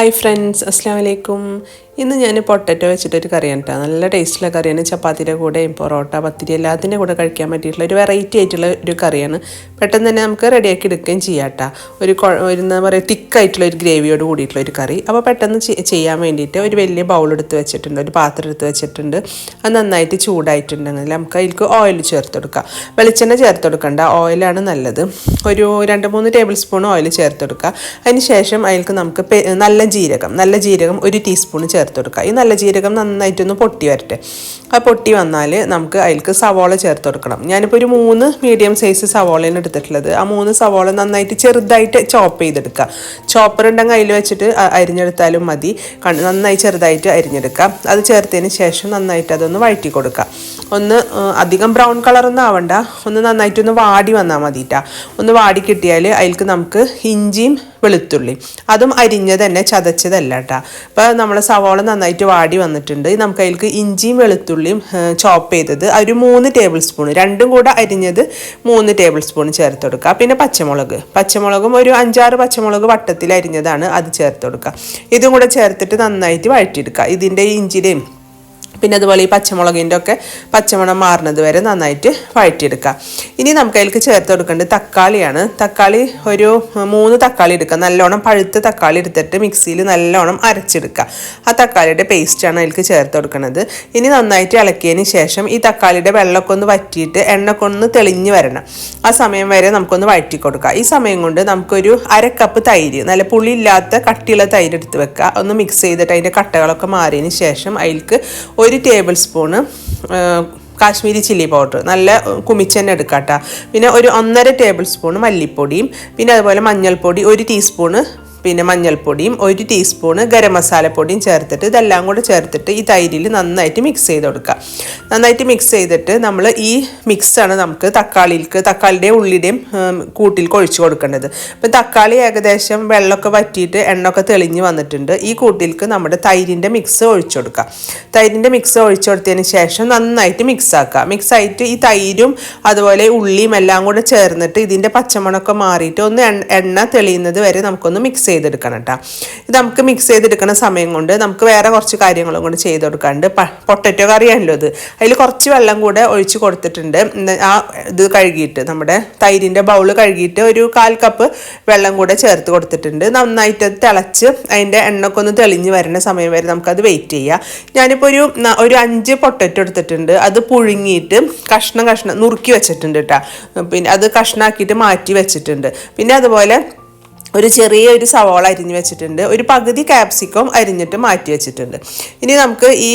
Hi friends അസ്സാം വലൈക്കും ഇന്ന് ഞാൻ പൊട്ടറ്റോ വെച്ചിട്ടൊരു കറിയാണ് കേട്ടോ നല്ല ടേസ്റ്റുള്ള കറിയാണ്. ചപ്പാത്തിയുടെ കൂടെയും പൊറോട്ട പത്തിരി എല്ലാത്തിന്റെ കൂടെ കഴിക്കാൻ പറ്റിയിട്ടുള്ള ഒരു വെറൈറ്റി ആയിട്ടുള്ള ഒരു കറിയാണ്. പെട്ടെന്ന് തന്നെ നമുക്ക് റെഡിയാക്കി എടുക്കുകയും ചെയ്യാം കേട്ടോ ഒരു ഒരു എന്താ പറയുക തിക്കായിട്ടുള്ള ഒരു ഗ്രേവിയോട് കൂടിയിട്ടുള്ള ഒരു കറി. അപ്പോൾ പെട്ടെന്ന് ചെയ്യാൻ വേണ്ടിയിട്ട് ഒരു വലിയ ബൗൾ എടുത്ത് വെച്ചിട്ടുണ്ട്. ഒരു പാത്രം എടുത്ത് വെച്ചിട്ടുണ്ട്. അത് നന്നായിട്ട് ചൂടായിട്ടുണ്ടെങ്കിൽ നമുക്ക് അതിലേക്ക് ഓയിൽ ചേർത്ത് കൊടുക്കാം. വെളിച്ചെണ്ണ ചേർത്ത് കൊടുക്കണ്ട. ഓയിലാണ് നല്ലത്. ഒരു രണ്ട് മൂന്ന് ടേബിൾ സ്പൂൺ ഓയിൽ ചേർത്ത് കൊടുക്കുക അതിന് ശേഷം അതിലേക്ക് നമുക്ക് നല്ല ജീരകം നല്ല ജീരകം ഒരു ടീസ്പൂൺ ചേർത്ത് കൊടുക്കുക. ഈ നല്ല ജീരകം നന്നായിട്ടൊന്ന് പൊട്ടി വരട്ടെ. ആ പൊട്ടി വന്നാൽ നമുക്ക് അതിലേക്ക് സവോള ചേർത്ത് കൊടുക്കണം. ഞാനിപ്പോൾ ഒരു മൂന്ന് മീഡിയം സൈസ് സവോളയാണ് എടുത്തിട്ടുള്ളത്. ആ മൂന്ന് സവോള നന്നായിട്ട് ചെറുതായിട്ട് ചോപ്പ് ചെയ്തെടുക്കുക. ചോപ്പർ ഉണ്ടെങ്കിൽ അതിൽ വെച്ചിട്ട് അരിഞ്ഞെടുത്താലും മതി. നന്നായി ചെറുതായിട്ട് അരിഞ്ഞെടുക്കുക. അത് ചേർത്തതിന് ശേഷം നന്നായിട്ട് അതൊന്ന് വഴറ്റി കൊടുക്കുക. ഒന്ന് അധികം ബ്രൗൺ കളറൊന്നും ആവണ്ട. ഒന്ന് നന്നായിട്ടൊന്ന് വാടി വന്നാൽ മതിട്ടാ. ഒന്ന് വാടി കിട്ടിയാൽ അതിൽക്ക് നമുക്ക് ഇഞ്ചിയും വെളുത്തുള്ളി അതും അരിഞ്ഞത് തന്നെ ചതച്ചതല്ല കേട്ടോ അപ്പോൾ നമ്മൾ സവാള നന്നായിട്ട് വാടി വന്നിട്ടുണ്ട്. നമുക്ക് അതിലേക്ക് ഇഞ്ചിയും വെളുത്തുള്ളിയും ചോപ്പ് ചെയ്തത് ഒരു മൂന്ന് ടേബിൾ സ്പൂൺ രണ്ടും കൂടെ അരിഞ്ഞത് മൂന്ന് ടേബിൾ സ്പൂൺ ചേർത്ത് കൊടുക്കുക പിന്നെ പച്ചമുളക്. പച്ചമുളകും ഒരു അഞ്ചാറ് പച്ചമുളക് വട്ടത്തിൽ അരിഞ്ഞതാണ് അത് ചേർത്ത് കൊടുക്കുക ഇതും കൂടെ ചേർത്തിട്ട് നന്നായിട്ട് വഴറ്റിയെടുക്കുക ഇതിന്റെ ഇഞ്ചിയുടെയും പിന്നെ അതുപോലെ ഈ പച്ചമുളകിന്റെ ഒക്കെ പച്ചമണം മാറുന്നത് വരെ നന്നായിട്ട് വഴറ്റിയെടുക്കുക ഇനി നമുക്ക് അതിലേക്ക് ചേർത്ത് കൊടുക്കേണ്ടത് തക്കാളിയാണ്. തക്കാളി ഒരു മൂന്ന് തക്കാളി എടുക്കുക നല്ലോണം പഴുത്ത തക്കാളി എടുത്തിട്ട് മിക്സിയിൽ നല്ലോണം അരച്ചെടുക്കുക ആ തക്കാളിയുടെ പേസ്റ്റാണ് അതിലേക്ക് ചേർത്ത് കൊടുക്കുന്നത് ഇനി നന്നായിട്ട് ഇളക്കിയതിന് ശേഷം ഈ തക്കാളിയുടെ വെള്ളമൊക്കെ ഒന്ന് വറ്റിയിട്ട് എണ്ണൊക്കെ ഒന്ന് തെളിഞ്ഞ് വരണം. ആ സമയം വരെ നമുക്കൊന്ന് വഴറ്റി കൊടുക്കുക ഈ സമയം കൊണ്ട് നമുക്കൊരു അര കപ്പ് തൈര് നല്ല പുളിയില്ലാത്ത കട്ടിയുള്ള തൈര് എടുത്ത് വെക്കുക. ഒന്ന് മിക്സ് ചെയ്തിട്ട് അതിന്റെ കട്ടകളൊക്കെ മാറിയതിന് ശേഷം അതിലേക്ക് table spoon Kashmiri chilli powder നല്ല കുമിച്ചെണ്ണ എടുക്കാം കേട്ടോ പിന്നെ ഒരു ഒന്നര ടേബിൾ സ്പൂൺ മല്ലിപ്പൊടിയും പിന്നെ അതുപോലെ മഞ്ഞൾപ്പൊടി ഒരു ടീസ്പൂണ് പിന്നെ മഞ്ഞൾപ്പൊടിയും ഒരു ടീസ്പൂണ് ഗരം മസാലപ്പൊടിയും ചേർത്തിട്ട് ഇതെല്ലാം കൂടെ ചേർത്തിട്ട് ഈ തൈരിൽ നന്നായിട്ട് മിക്സ് ചെയ്ത് കൊടുക്കുക. നന്നായിട്ട് മിക്സ് ചെയ്തിട്ട് നമ്മൾ ഈ മിക്സാണ് നമുക്ക് തക്കാളിക്ക് തക്കാളിയുടെയും ഉള്ളിയുടെയും കൂട്ടിൽ കൊഴിച്ച് കൊടുക്കേണ്ടത്. അപ്പം തക്കാളി ഏകദേശം വെള്ളമൊക്കെ വറ്റിയിട്ട് എണ്ണൊക്കെ തെളിഞ്ഞ് വന്നിട്ടുണ്ട്. ഈ കൂട്ടിൽക്ക് നമ്മുടെ തൈരിന്റെ മിക്സ് ഒഴിച്ചു കൊടുക്കുക. തൈരിന്റെ മിക്സ് ഒഴിച്ചു കൊടുത്തതിന് ശേഷം നന്നായിട്ട് മിക്സ് ആക്കുക. മിക്സ് ആയിട്ട് ഈ തൈരും അതുപോലെ ഉള്ളിയും എല്ലാം കൂടെ ചേർന്നിട്ട് ഇതിന്റെ പച്ചമണമൊക്കെ മാറിയിട്ട് ഒന്ന് എണ്ണ തെളിയുന്നത് വരെ നമുക്കൊന്ന് മിക്സ് ചെയ്തെടുക്കണം കേട്ടോ. ഇത് നമുക്ക് മിക്സ് ചെയ്തെടുക്കുന്ന സമയം കൊണ്ട് നമുക്ക് വേറെ കുറച്ച് കാര്യങ്ങളും കൊണ്ട് ചെയ്ത് കൊടുക്കാണ്ട്. പൊട്ടറ്റോ കറിയാണല്ലോ ഇത്. അതിൽ കുറച്ച് വെള്ളം കൂടെ ഒഴിച്ച് കൊടുത്തിട്ടുണ്ട്. ആ ഇത് കഴുകിയിട്ട് നമ്മുടെ തൈരിന്റെ ബൗൾ കഴുകിയിട്ട് ഒരു കാൽ കപ്പ് വെള്ളം കൂടെ ചേർത്ത് കൊടുത്തിട്ടുണ്ട്. നന്നായിട്ട് തിളച്ച് അതിന്റെ എണ്ണൊക്കെ ഒന്ന് തെളിഞ്ഞ് വരുന്ന സമയം വരെ നമുക്കത് വെയിറ്റ് ചെയ്യാം. ഞാനിപ്പോൾ ഒരു ഒരു അഞ്ച് പൊട്ടറ്റോ എടുത്തിട്ടുണ്ട്. അത് പുഴുങ്ങിയിട്ട് കഷ്ണം കഷ്ണം നുറുക്കി വെച്ചിട്ടുണ്ട് കേട്ടോ. പിന്നെ അത് കഷ്ണാക്കിയിട്ട് മാറ്റി വെച്ചിട്ടുണ്ട്. പിന്നെ അതുപോലെ ഒരു ചെറിയ ഒരു സവോള അരിഞ്ഞ് വെച്ചിട്ടുണ്ട്. ഒരു പകുതി ക്യാപ്സിക്കം അരിഞ്ഞിട്ട് മാറ്റി വെച്ചിട്ടുണ്ട്. ഇനി നമുക്ക് ഈ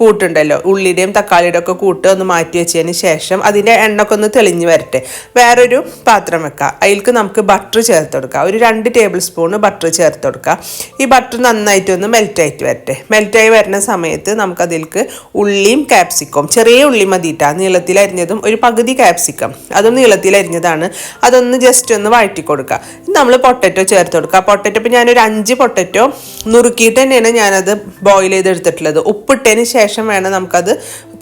കൂട്ടുണ്ടല്ലോ. ഉള്ളിയുടെയും തക്കാളിയുടെ ഒക്കെ കൂട്ട് ഒന്ന് മാറ്റി വെച്ചതിന് ശേഷം അതിന്റെ എണ്ണൊക്കെ ഒന്ന് തെളിഞ്ഞ് വരട്ടെ. വേറൊരു പാത്രം വെക്കുക അതിൽക്ക് നമുക്ക് ബട്ടർ ചേർത്ത് കൊടുക്കാം. ഒരു രണ്ട് ടേബിൾ സ്പൂൺ ബട്ടർ ചേർത്ത് കൊടുക്കുക ഈ ബട്ടർ നന്നായിട്ട് ഒന്ന് മെൽറ്റായിട്ട് വരട്ടെ. മെൽറ്റായി വരുന്ന സമയത്ത് നമുക്കതിൽക്ക് ഉള്ളിയും ക്യാപ്സിക്കവും ചെറിയ ഉള്ളി മതിയിട്ടാ നീളത്തിൽ അരിഞ്ഞതും ഒരു പകുതി ക്യാപ്സിക്കം അതും നീളത്തിൽ അരിഞ്ഞതാണ്. അതൊന്ന് ജസ്റ്റ് ഒന്ന് വഴറ്റി കൊടുക്കുക നമ്മൾ പൊട്ടറ്റോ ചേർത്ത് കൊടുക്കുക. പൊട്ടറ്റോ ഇപ്പം ഞാനൊരു അഞ്ച് പൊട്ടറ്റോ നുറുക്കിയിട്ട് തന്നെയാണ് ഞാനത് ബോയിൽ ചെയ്തെടുത്തിട്ടുള്ളത്. ഉപ്പിട്ടതിന് ശേഷം വേണം നമുക്കത്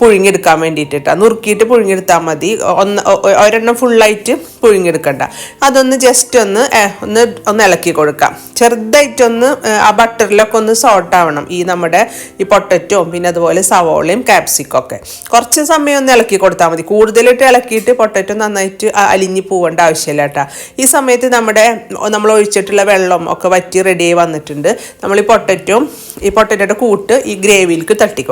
പുഴുങ്ങിയെടുക്കാൻ വേണ്ടിയിട്ട്. നുറുക്കിയിട്ട് പുഴുങ്ങിയെടുത്താൽ മതി. ഒന്ന് ഒരെണ്ണം ഫുള്ളായിട്ട് പുഴുങ്ങിയെടുക്കണ്ട. അതൊന്ന് ജസ്റ്റ് ഒന്ന് ഒന്ന് ഒന്ന് ഇളക്കി കൊടുക്കാം. ചെറുതായിട്ടൊന്ന് ആ ബട്ടറിലൊക്കെ ഒന്ന് സോട്ട് ആവണം. ഈ നമ്മുടെ ഈ പൊട്ടറ്റോ പിന്നെ അതുപോലെ സവോളയും ക്യാപ്സിക്കും ഒക്കെ. കുറച്ച് സമയം ഒന്ന് ഇളക്കി കൊടുത്താൽ മതി. കൂടുതലിട്ട് ഇളക്കിയിട്ട് പൊട്ടറ്റോ നന്നായിട്ട് അലിഞ്ഞു പോകേണ്ട ആവശ്യമില്ല കേട്ടോ. ഈ സമയത്ത് നമ്മുടെ നമ്മൾ ഒഴിച്ചിട്ടുള്ള വെള്ളം ഒക്കെ വറ്റി റെഡിയായി വന്നിട്ടുണ്ട്. നമ്മൾ ഈ പൊട്ടറ്റോ ഈ പൊട്ടറ്റോയുടെ കൂട്ട് ഈ ഗ്രേവിയിലേക്ക് തട്ടി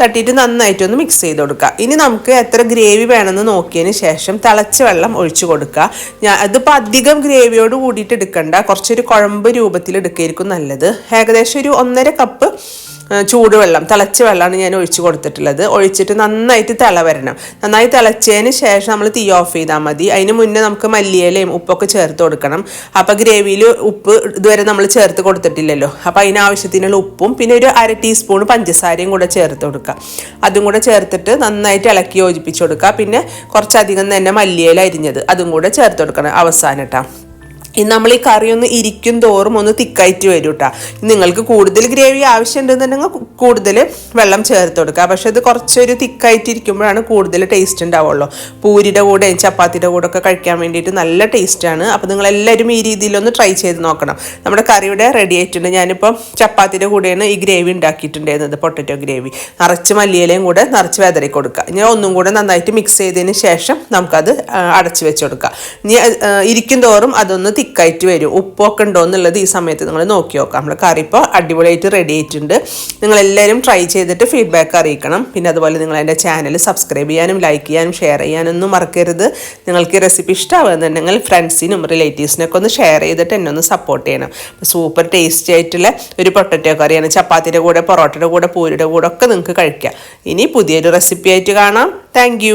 തട്ടിയിട്ട് നന്നായിട്ടൊന്ന് മിക്സ് ചെയ്ത് കൊടുക്കുക. ഇനി നമുക്ക് എത്ര ഗ്രേവി വേണമെന്ന് നോക്കിയതിന് ശേഷം തിളച്ച വെള്ളം ഒഴിച്ചു കൊടുക്കുക. ഞാൻ അതിപ്പോൾ അധികം ഗ്രേവിയോട് കൂടിയിട്ട് എടുക്കണ്ട. കുറച്ചൊരു കുഴമ്പ് രൂപത്തിൽ എടുക്കുകയായിരിക്കും നല്ലത്. ഏകദേശം ഒരു ഒന്നര കപ്പ് ചൂടുവെള്ളം തിളച്ച വെള്ളമാണ് ഞാൻ ഒഴിച്ചു കൊടുത്തിട്ടുള്ളത്. ഒഴിച്ചിട്ട് നന്നായിട്ട് തിള വരണം. നന്നായി തിളച്ചതിന് ശേഷം നമ്മൾ തീ ഓഫ് ചെയ്താൽ മതി. അതിന് മുന്നേ നമുക്ക് മല്ലിയിലയും ഉപ്പൊക്കെ ചേർത്ത് കൊടുക്കണം. അപ്പോൾ ഗ്രേവിയിൽ ഉപ്പ് ഇതുവരെ നമ്മൾ ചേർത്ത് കൊടുത്തിട്ടില്ലല്ലോ. അപ്പോൾ അതിനാവശ്യത്തിനുള്ള ഉപ്പും പിന്നെ ഒരു അര ടീസ്പൂൺ പഞ്ചസാരയും കൂടെ ചേർത്ത് കൊടുക്കുക അതും കൂടെ ചേർത്തിട്ട് നന്നായിട്ട് ഇളക്കി യോജിപ്പിച്ച് കൊടുക്കുക പിന്നെ കുറച്ചധികം തന്നെ മല്ലിയില അരിഞ്ഞത് അതും കൂടെ ചേർത്ത് കൊടുക്കണം അവസാനം കേട്ടോ നമ്മൾ ഈ കറി ഒന്ന് ഇരിക്കും തോറും ഒന്ന് തിക്കായിട്ട് വരും കേട്ടോ നിങ്ങൾക്ക് കൂടുതൽ ഗ്രേവി ആവശ്യമുണ്ടെന്നുണ്ടെങ്കിൽ കൂടുതൽ വെള്ളം ചേർത്ത് കൊടുക്കുക. പക്ഷെ അത് കുറച്ചൊരു തിക്കായിട്ട് ഇരിക്കുമ്പോഴാണ് കൂടുതൽ ടേസ്റ്റ് ഉണ്ടാവുള്ളൂ. പൂരിയുടെ കൂടെ ചപ്പാത്തിയുടെ കൂടെ ഒക്കെ കഴിക്കാൻ വേണ്ടിയിട്ട് നല്ല ടേസ്റ്റാണ് അപ്പോൾ നിങ്ങൾ എല്ലാവരും ഈ രീതിയിലൊന്ന് ട്രൈ ചെയ്ത് നോക്കണം. നമ്മുടെ കറിയുടെ റെഡി ആയിട്ടുണ്ട്. ഞാനിപ്പോൾ ചപ്പാത്തിയുടെ കൂടെയാണ് ഈ ഗ്രേവി ഉണ്ടാക്കിയിട്ടുണ്ടായിരുന്നത്. Potato gravy. നിറച്ച് മല്ലിയിലയും കൂടെ നിറച്ച് വെതറി കൊടുക്കുക. ഇനി ഒന്നും കൂടെ നന്നായിട്ട് മിക്സ് ചെയ്തതിന് ശേഷം നമുക്കത് അടച്ചു വെച്ച് കൊടുക്കുക. ഇനി ഇരിക്കും തോറും അതൊന്ന് തിക്കായിട്ട് വരും. ഉപ്പൊക്കെ ഉണ്ടോ എന്നുള്ളത് ഈ സമയത്ത് നിങ്ങൾ നോക്കി നോക്കാം. നമ്മുടെ കറി ഇപ്പോൾ അടിപൊളിയായിട്ട് റെഡി ആയിട്ടുണ്ട്. നിങ്ങളെല്ലാവരും ട്രൈ ചെയ്തിട്ട് ഫീഡ്ബാക്ക് അറിയിക്കണം. പിന്നെ അതുപോലെ നിങ്ങൾ എന്റെ ചാനൽ സബ്സ്ക്രൈബ് ചെയ്യാനും ലൈക്ക് ചെയ്യാനും ഷെയർ ചെയ്യാനൊന്നും മറക്കരുത്. നിങ്ങൾക്ക് ഈ റെസിപ്പി ഇഷ്ടമാകുന്നുണ്ടെങ്കിൽ ഫ്രണ്ട്സിനും റിലേറ്റീവ്സിനൊക്കെ ഒന്ന് ഷെയർ ചെയ്തിട്ട് എന്നെ ഒന്ന് സപ്പോർട്ട് ചെയ്യണം. സൂപ്പർ ടേസ്റ്റി ആയിട്ടുള്ള ഒരു പൊട്ടറ്റോ കറിയാണ്. ചപ്പാത്തിയുടെ കൂടെ പൊറോട്ടയുടെ കൂടെ പൂരിയുടെ കൂടെ ഒക്കെ നിങ്ങൾക്ക് കഴിക്കാം. ഇനി പുതിയൊരു റെസിപ്പി ആയിട്ട് കാണാം. താങ്ക്